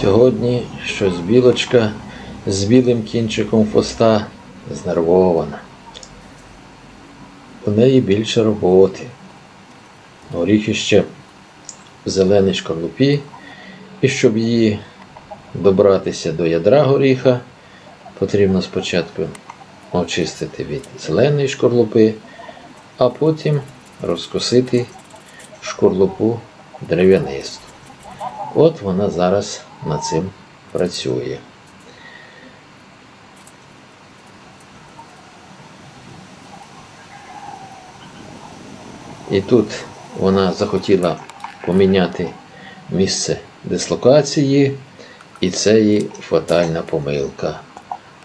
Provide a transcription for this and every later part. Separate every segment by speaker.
Speaker 1: Сьогодні щось білочка з білим кінчиком хвоста знервована. У неї більше роботи. Горіхи ще в зеленій шкарлупі, і щоб її добратися до ядра горіха, потрібно спочатку очистити від зеленої шкарлупи, а потім розкосити шкарлупу дерев'янисту. От вона зараз над цим працює. І тут вона захотіла поміняти місце дислокації, і це її фатальна помилка.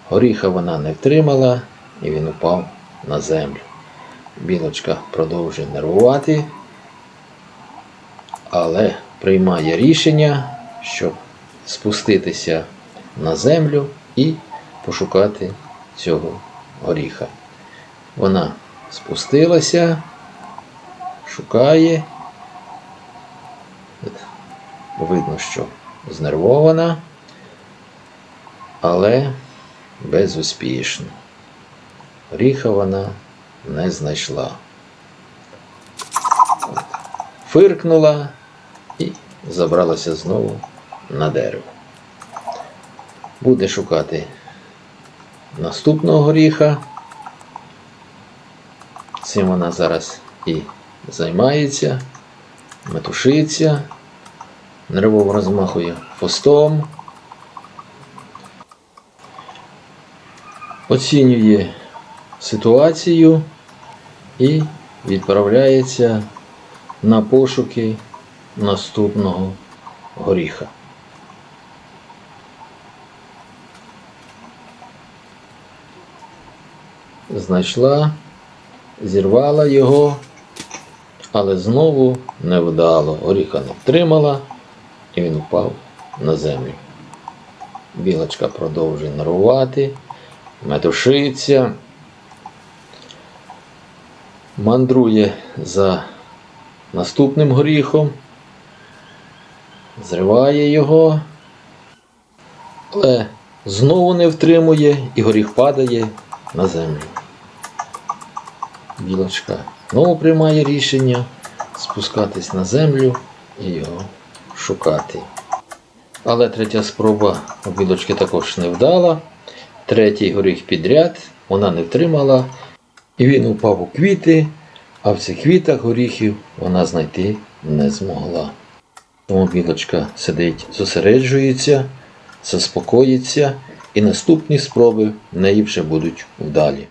Speaker 1: Горіха вона не втримала, і він упав на землю. Білочка продовжує нервувати, але приймає рішення, щоб спуститися на землю і пошукати цього горіха. Вона спустилася, шукає. Видно, що знервована, але безуспішно. Горіха вона не знайшла. Фиркнула і забралася знову на дерево. Буде шукати наступного горіха. Цим вона зараз і займається, метушиться, нервово розмахує хвостом, оцінює ситуацію і відправляється на пошуки наступного горіха. Знайшла, зірвала його, але знову не вдало. Горіха не втримала, і він впав на землю. Білочка продовжує нервувати, метушиться, мандрує за наступним горіхом, зриває його, але знову не втримує і горіх падає на землю. Білочка знову приймає рішення спускатись на землю і його шукати. Але третя спроба у білочки також не вдала. Третій горіх підряд вона не втримала, і він упав у квіти, а в цих квітах горіхів вона знайти не змогла. Тому білочка сидить, зосереджується, заспокоїться, і наступні спроби в неї вже будуть вдалі.